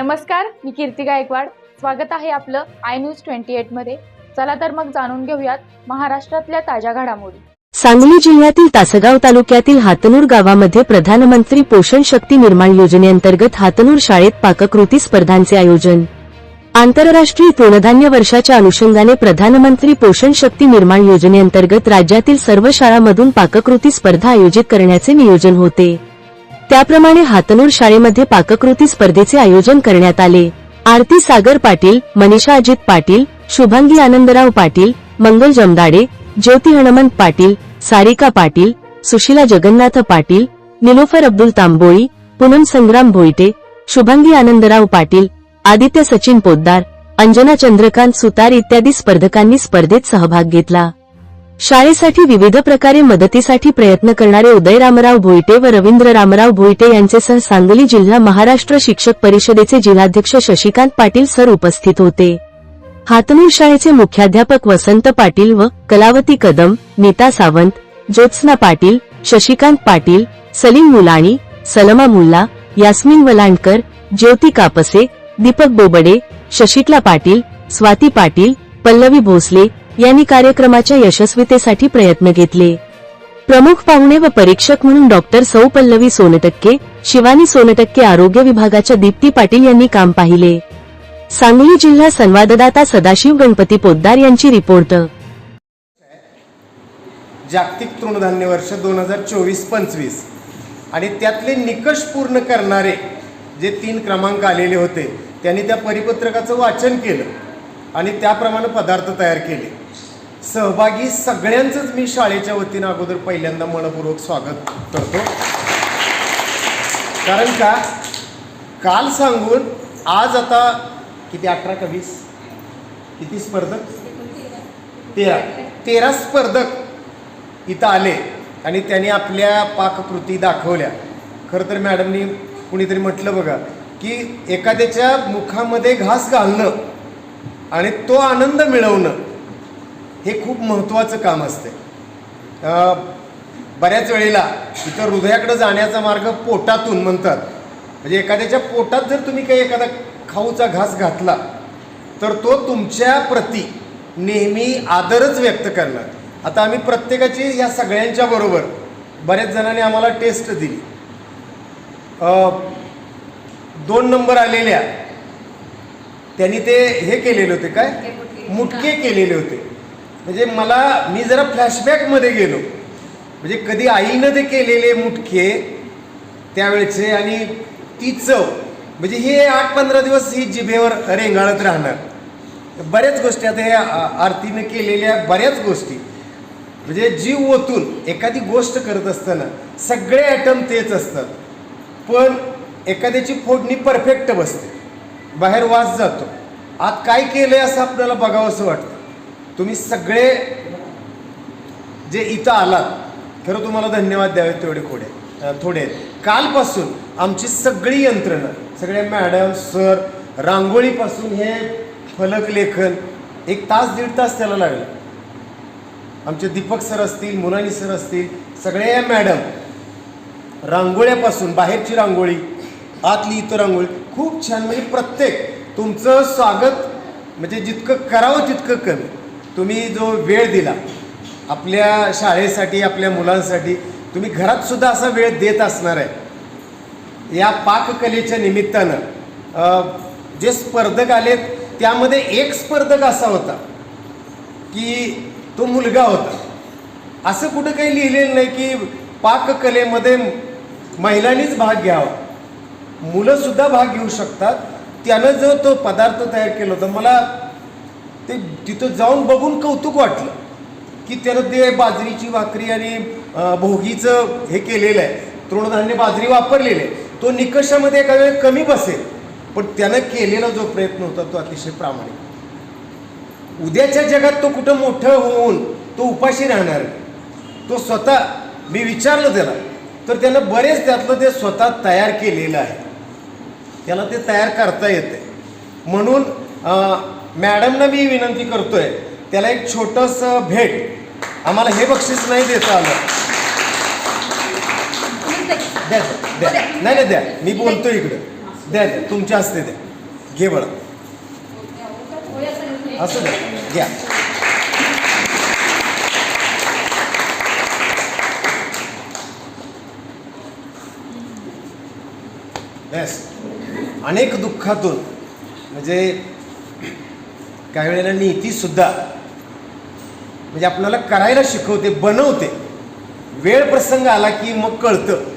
नमस्कार मी कीर्ती गायकवाड. स्वागत आहे आपलं आय न्यूज ट्वेंटी एटमध्ये. चला तर मग जाणून घेऊयात महाराष्ट्रातल्या ताज्या घडामोडी. सांगली जिल्ह्यातील तासगाव तालुक्यातील हातनूर गावामध्ये प्रधानमंत्री पोषण शक्ती निर्माण योजनेअंतर्गत हातनूर शाळेत पाककृती स्पर्धांचे आयोजन. आंतरराष्ट्रीय तृणधान्य वर्षाच्या अनुषंगाने प्रधानमंत्री पोषण शक्ती निर्माण योजनेअंतर्गत राज्यातील सर्व शाळांमधून पाककृती स्पर्धा आयोजित करण्याचे नियोजन होते. त्याप्रमाणे हातनूर शाळेमध्ये पाककृती स्पर्धेचे आयोजन करण्यात आले. आरती सागर पाटील मनीषा अजित पाटील शुभांगी आनंदराव पाटील मंगल जमदाडे ज्योती हनुमंत पाटील सारिका पाटील सुशीला जगन्नाथ पाटील निलोफर अब्दुल तांबोळी पूनम संग्राम भोईटे शुभांगी आनंदराव पाटील आदित्य सचिन पोद्दार अंजना चंद्रकांत सुतार इत्यादी स्पर्धकांनी स्पर्धेत सहभाग घेतला. शाळेसाठी विविध प्रकारे मदतीसाठी प्रयत्न करणारे उदय रामराव भोईटे व रवींद्र रामराव भोईटे यांचे सर सांगली जिल्हा महाराष्ट्र शिक्षक परिषदेचे जिल्हाध्यक्ष शशिकांत पाटील सर उपस्थित होते. हातनूर शाळेचे मुख्याध्यापक वसंत पाटील व कलावती कदम नीता सावंत ज्योत्स्ना पाटील शशिकांत पाटील सलीम मुलाणी सलमा मुल्ला यास्मिन वलांडकर ज्योती कापसे दीपक बोबडे शशिकला पाटील स्वाती पाटील पल्लवी भोसले यांनी कार्यक्रमाच्या यशस्वीतेसाठी प्रयत्न घेतले. प्रमुख पाहुणे व परीक्षक म्हणून डॉक्टर सौ पल्लवी सोनटक्के शिवानी सोनटक्के आरोग्य विभागाच्या दीप्ती पाटील यांनी काम पाहिले. सांगली जिल्हा संवाददाता सदाशिव गणपती पोद्दार यांची रिपोर्ट. जागतिक तृणधान्य वर्ष दोन हजार चोवीस पंचवीस आणि त्यातले निकष पूर्ण करणारे जे तीन क्रमांक आलेले होते त्यांनी त्या परिपत्रकाचं वाचन केलं आणि त्याप्रमाणे पदार्थ तयार केले. सहभागी सगळ्यांचंच मी शाळेच्या वतीनं अगोदर पहिल्यांदा मनपूर्वक स्वागत करतो. कारण का? काल सांगून आज आता किती अठरा का वीस? किती स्पर्धक? तेरा. तेरा स्पर्धक इथं आले आणि त्यांनी आपल्या पाककृती दाखवल्या. खरं तर मॅडमनी कुणीतरी म्हटलं बघा की एखाद्याच्या मुखामध्ये घास घालणं आणि तो आनंद मिळवणं हे खूप महत्त्वाचं काम असते. बऱ्याच वेळेला इथं हृदयाकडे जाण्याचा मार्ग पोटातून म्हणतात. म्हणजे एखाद्याच्या पोटात जर तुम्ही काही एखादा खाऊचा घास घातला तर तो तुमच्या प्रती नेहमी आदरच व्यक्त करणार. आता आम्ही प्रत्येकाची या सगळ्यांच्या बरोबर बऱ्याच जणांनी आम्हाला टेस्ट दिली. दोन नंबर आलेल्या त्यांनी ते हे केलेले होते काय? मुटके केलेले होते. म्हणजे मला मी जरा फ्लॅशबॅकमध्ये गेलो. म्हणजे कधी आईनं ते केलेले मुटके त्यावेळेचे आणि ती चव. म्हणजे हे आठ पंधरा दिवस ही जिभेवर रेंगाळत राहणार. बऱ्याच गोष्टी आता हे आरतीनं केलेल्या बऱ्याच गोष्टी. म्हणजे जीव ओतून एखादी गोष्ट करत असताना सगळे ॲटम तेच असतात. पण एखाद्याची फोडणी परफेक्ट बसते. बाहेर वास जातो. आत काय केलं आहे असं आपल्याला बघावं असं वाटतं. तुम्ही सगळे जे इथं आलात खरं तुम्हाला धन्यवाद द्यावे तेवढे खोडे थोडे. आहेत कालपासून आमची सगळी यंत्रणा सगळे मॅडम सर रांगोळीपासून हे फलक लेखन एक तास दीड तास त्याला लागला. आमचे दीपक सर असतील मुलानी सर असतील सगळे मॅडम रांगोळ्यापासून बाहेरची रांगोळी आतली इतर रांगोळी खूप छान म्हणजे प्रत्येक तुमचं स्वागत म्हणजे जितकं करावं तितकं कमी. तुम्ही जो वेळ दिला आपल्या शाळेसाठी आपल्या मुलांसाठी तुम्ही घरात सुद्धा असा वेळ देत असणार आहे. या पाककलेच्या निमित्तानं जे स्पर्धक आलेत त्यामध्ये एक स्पर्धक असा होता की तो मुलगा होता. असं कुठं काही लिहिलेलं नाही की पाककलेमध्ये महिलांनीच भाग घ्यावा. मुलंसुद्धा भाग घेऊ शकतात. त्यानं जो तो पदार्थ तयार केला होता मला ते तिथं जाऊन बघून कौतुक वाटलं की त्यानं ते बाजरीची भाकरी आणि भोगीचं हे केलेलं आहे. तृणधान्य बाजरी वापरलेली आहे. तो निकषामध्ये एका वेळेस कमी बसेल. पण त्यानं केलेला जो प्रयत्न होता तो अतिशय प्रामाणिक. उद्याच्या जगात तो कुठं मोठं होऊन तो उपाशी राहणार? तो स्वतः मी विचारलं त्याला. तर त्यानं बरेच त्यातलं ते स्वतः तयार केलेलं आहे. त्याला ते तयार करता येते म्हणून मॅडमना मी विनंती करतोय त्याला एक छोटंसं भेट. आम्हाला हे बक्षीस नाही देता आलं. द्या द्या. नाही नाही द्या. मी बोलतो इकडे. द्या द्या. तुमच्या हस्ते द्या. घे बळा असं द्या. घ्या. अनेक दुःखातून म्हणजे काही वेळेला नीतीसुद्धा म्हणजे आपल्याला करायला शिकवते बनवते. वेळ प्रसंग आला की मग कळतं.